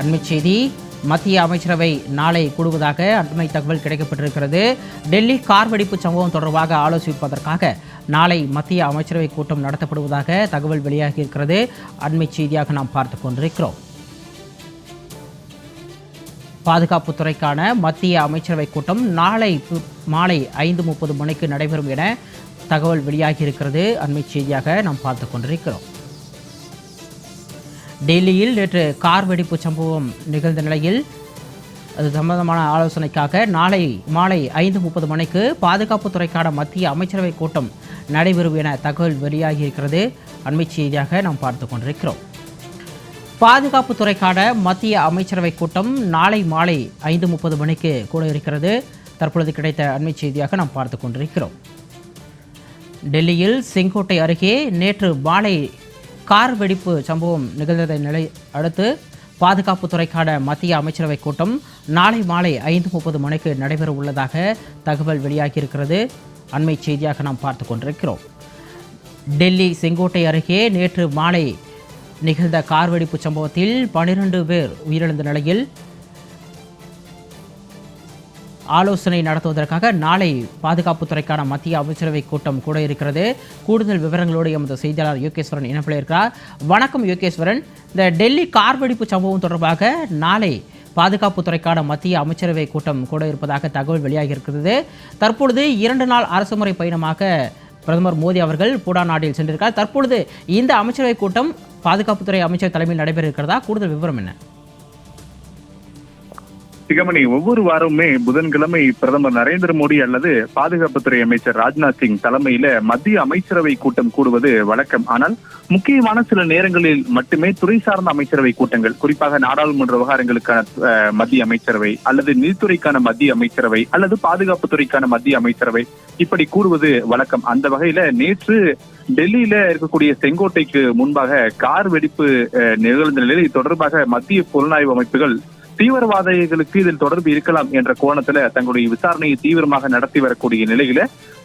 அண்மைச் செய்தி மத்திய அமைச்சரவை நாளை கூடுவதாக அண்மை தகவல் கிடைக்கப்பட்டிருக்கிறது. டெல்லி கார் வெடிப்பு சம்பவம் தொடர்பாக ஆலோசிப்பதற்காக நாளை மத்திய அமைச்சரவை கூட்டம் நடத்தப்படுவதாக தகவல் வெளியாகி இருக்கிறது அண்மை செய்தியாக நாம் பார்த்து கொண்டிருக்கிறோம். பாதுகாப்புத்துறைக்கான மத்திய அமைச்சரவை கூட்டம் நாளை மாலை ஐந்து முப்பது மணிக்கு நடைபெறும் என தகவல் வெளியாகி இருக்கிறது அண்மை செய்தியாக நாம் பார்த்து கொண்டிருக்கிறோம். டெல்லியில் நேற்று கார் வெடிப்பு சம்பவம் நிகழ்ந்த நிலையில் அது சம்பந்தமான ஆலோசனைக்காக நாளை மாலை ஐந்து முப்பது மணிக்கு பாதுகாப்புத்துறைக்கான மத்திய அமைச்சரவை கூட்டம் நடைபெறும் என தகவல் வெளியாகி இருக்கிறது அண்மை செய்தியாக நாம் பார்த்து கொண்டிருக்கிறோம். பாதுகாப்புத்துறைக்கான மத்திய அமைச்சரவை கூட்டம் நாளை மாலை ஐந்து முப்பது மணிக்கு கூட இருக்கிறது தற்பொழுது கிடைத்த அண்மை செய்தியாக நாம் பார்த்து கொண்டிருக்கிறோம். டெல்லியில் செங்கோட்டை அருகே நேற்று மாலை கார் வெடிப்பு சம்பவம் நிகழ்ந்ததை நிலை அடுத்து பாதுகாப்புத்துறைக்கான மத்திய அமைச்சரவை கூட்டம் நாளை மாலை ஐந்து முப்பது மணிக்கு நடைபெற உள்ளதாக தகவல் வெளியாகியிருக்கிறது. அண்மை செய்தியாக நாம் பார்த்து கொண்டிருக்கிறோம். டெல்லி செங்கோட்டை அருகே நேற்று மாலை நிகழ்ந்த கார் வெடிப்பு சம்பவத்தில் பனிரெண்டு பேர் உயிரிழந்த நிலையில் ஆலோசனை நடத்துவதற்காக நாளை பாதுகாப்புத்துறைக்கான மத்திய அமைச்சரவை கூட்டம் கூட இருக்கிறது. கூடுதல் விவரங்களோடு எமது செய்தியாளர் யோகேஸ்வரன் இணைப்பில் இருக்கிறார் வணக்கம் யோகேஸ்வரன். இந்த டெல்லி கார் வெடிப்பு சம்பவம் தொடர்பாக நாளை பாதுகாப்புத்துறைக்கான மத்திய அமைச்சரவை கூட்டம் கூட இருப்பதாக தகவல் வெளியாகி இருக்கிறது தற்பொழுது இரண்டு நாள் அரசுமுறை பயணமாக பிரதமர் மோடி அவர்கள் பூடான் நாட்டில் சென்றிருக்கார் தற்பொழுது இந்த அமைச்சரவை கூட்டம் பாதுகாப்புத்துறை அமைச்சர் தலைமையில் நடைபெற இருக்கிறதா? கூடுதல் விவரம் என்ன? சிகமணி ஒவ்வொரு வாரமுமே புதன்கிழமை பிரதமர் நரேந்திர மோடி அல்லது பாதுகாப்புத்துறை அமைச்சர் ராஜ்நாத் சிங் தலைமையில மத்திய அமைச்சரவை கூட்டம் கூடுவது வழக்கம். ஆனால் முக்கியமான சில நேரங்களில் மட்டுமே துறை சார்ந்த அமைச்சரவை கூட்டங்கள் குறிப்பாக நாடாளுமன்ற விவகாரங்களுக்கான அஹ், மத்திய அமைச்சரவை அல்லது நிதித்துறைக்கான மத்திய அமைச்சரவை அல்லது பாதுகாப்புத்துறைக்கான மத்திய அமைச்சரவை இப்படி கூடுவது வழக்கம். அந்த வகையில நேற்று டெல்லியில இருக்கக்கூடிய செங்கோட்டைக்கு முன்பாக கார் வெடிப்பு அஹ், நிகழ்ந்த நிலையில் இது தொடர்பாக மத்திய புலனாய்வு அமைப்புகள் தீவிரவாதிகளுக்கு இதில் தொடர்பு இருக்கலாம் என்ற கோணத்துல தங்களுடைய விசாரணையை தீவிரமாக நடத்தி வரக்கூடிய நிலையில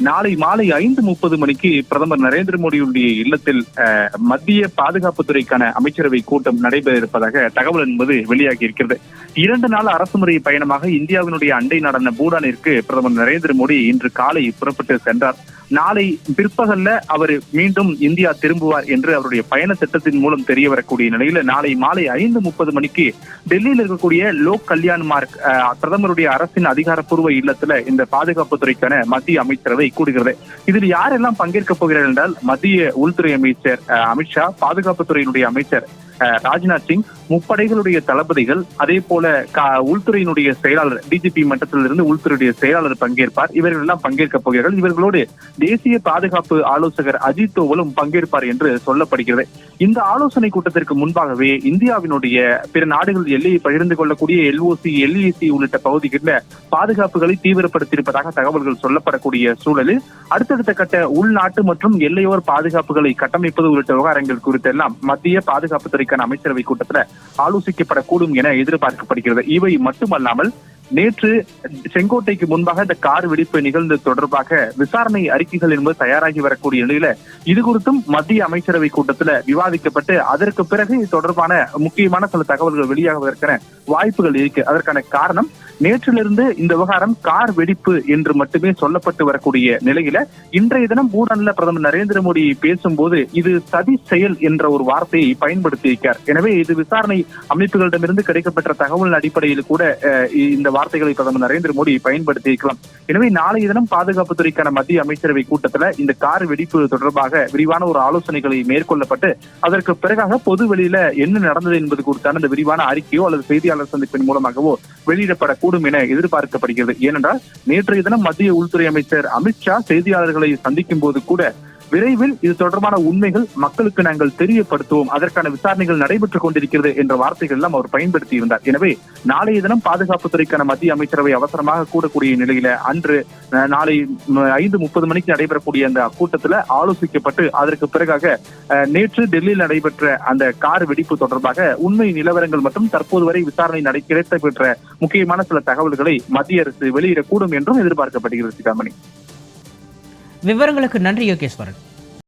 நாளை மாலை ஐந்து முப்பது மணிக்கு பிரதமர் நரேந்திர மோடியுடைய இல்லத்தில் மத்திய பாதுகாப்புத்துறைக்கான அமைச்சரவை கூட்டம் நடைபெற இருப்பதாக தகவல் என்பது வெளியாகி இருக்கிறது. இரண்டு நாள் அரசு முறை பயணமாக இந்தியாவினுடைய அண்டை நாடான பூடானிற்கு பிரதமர் நரேந்திர மோடி இன்று காலை புறப்பட்டு சென்றார். நாளை பிற்பகல்ல அவர் மீண்டும் இந்தியா திரும்புவார் என்று அவருடைய பயண திட்டத்தின் மூலம் தெரிய வரக்கூடிய நிலையில நாளை மாலை ஐந்து முப்பது மணிக்கு டெல்லியில் இருக்கக்கூடிய லோக் கல்யாண் மார்க் அஹ், பிரதமருடைய அரசின் அதிகாரப்பூர்வ இல்லத்துல இந்த பாதுகாப்புத்துறைக்கான மத்திய அமைச்சரவை கூடுகிறது. இதில் யாரெல்லாம் பங்கேற்க போகிறார்கள் என்றால் மத்திய உள்துறை அமைச்சர் அஹ், அமித்ஷா பாதுகாப்புத்துறையினுடைய அமைச்சர் ராஜ்நாத் சிங் முப்படைகளுடைய தளபதிகள் அதே போல கா- உள்துறையினுடைய செயலாளர் டிஜிபி மட்டத்திலிருந்து உள்துறையுடைய செயலாளர் பங்கேற்பார். இவர்கள் எல்லாம் பங்கேற்க போகிறார்கள். இவர்களோடு தேசிய பாதுகாப்பு ஆலோசகர் அஜித் தோவலும் பங்கேற்பார் என்று சொல்லப்படுகிறது. இந்த ஆலோசனை கூட்டத்திற்கு முன்பாகவே இந்தியாவினுடைய பிற நாடுகள் எல்லையை பகிர்ந்து கொள்ளக்கூடிய எல்ஓசி எல்இசி உள்ளிட்ட பகுதிகளில் பாதுகாப்புகளை தீவிரப்படுத்தியிருப்பதாக தகவல்கள் சொல்லப்படக்கூடிய சூழலில் அடுத்தடுத்த கட்ட உள்நாட்டு மற்றும் எல்லையோர் பாதுகாப்புகளை கட்டமைப்பது உள்ளிட்ட விவகாரங்கள் குறித்தெல்லாம் மத்திய பாதுகாப்புத்துறைக்கான அமைச்சரவை கூட்டத்தில் ஆலோசிக்கப்படக்கூடும் என எதிர்பார்க்கப்படுகிறது. இவை மட்டுமல்லாமல் நேற்று செங்கோட்டைக்கு முன்பாக இந்த கார் வெடிப்பு நிகழ்ந்தது தொடர்பாக விசாரணை அறிக்கைகள் என்பது தயாராகி வரக்கூடிய நிலையில இது குறித்தும் மத்திய அமைச்சரவை கூட்டத்துல விவாதிக்கப்பட்டு அதற்கு பிறகு இது தொடர்பான முக்கியமான சில தகவல்கள் வெளியாகுவதற்கான வாய்ப்புகள் இருக்கு. அதற்கான காரணம் நேற்றிலிருந்து இந்த விவகாரம் கார் வெடிப்பு என்று மட்டுமே சொல்லப்பட்டு வரக்கூடிய நிலையில இன்றைய தினம் பூடான்ல பிரதமர் நரேந்திர மோடி பேசும்போது இது சதி செயல் என்ற ஒரு வார்த்தையை பயன்படுத்தியிருக்கார். எனவே இது விசாரணை அமைப்புகளிடமிருந்து கிடைக்கப்பெற்ற தகவல் அடிப்படையில் கூட இந்த வார்த்தைகளை பிரதமர் நரேந்திர மோடி பயன்படுத்தி இருக்கலாம். எனவே நாளைய தினம் பாதுகாப்புத்துறைக்கான மத்திய அமைச்சரவை கூட்டத்துல இந்த கார் வெடிப்பு தொடர்பாக விரிவான ஒரு ஆலோசனைகளை மேற்கொள்ளப்பட்டு அதற்கு பிறகாக பொது வெளியில என்ன நடந்தது என்பது குறித்தான இந்த விரிவான அறிக்கையோ அல்லது செய்தியாளர் சந்திப்பின் மூலமாகவோ வெளியிடப்படக்கூடும் என எதிர்பார்க்கப்படுகிறது. ஏனென்றால் நேற்றைய தினம் மத்திய உள்துறை அமைச்சர் அமித்ஷா செய்தியாளர்களை சந்திக்கும் போது கூட விரைவில் இது தொடர்பான உண்மைகள் மக்களுக்கு நாங்கள் தெரியப்படுத்துவோம். அதற்கான விசாரணைகள் நடைபெற்றுக் கொண்டிருக்கிறது என்ற வார்த்தைகள் எல்லாம் அவர் பயன்படுத்தி இருந்தார். எனவே நாளைய தினம் பாதுகாப்புத்துறைக்கான மத்திய அமைச்சரவை அவசரமாக கூடக்கூடிய நிலையில அன்று நாளை ஐந்து முப்பது மணிக்கு நடைபெறக்கூடிய அந்த கூட்டத்துல ஆலோசிக்கப்பட்டு அதற்கு பிறகாக அஹ், நேற்று டெல்லியில் நடைபெற்ற அந்த கார் வெடிப்பு தொடர்பாக உண்மை நிலவரங்கள் மற்றும் தற்போது வரை விசாரணை நடை கிடைத்த பெற்ற முக்கியமான சில தகவல்களை மத்திய அரசு வெளியிடக்கூடும் என்றும் எதிர்பார்க்கப்படுகிறது சிகாமணி. விவரங்களுக்கு நன்றி யோகேஸ்வரன்.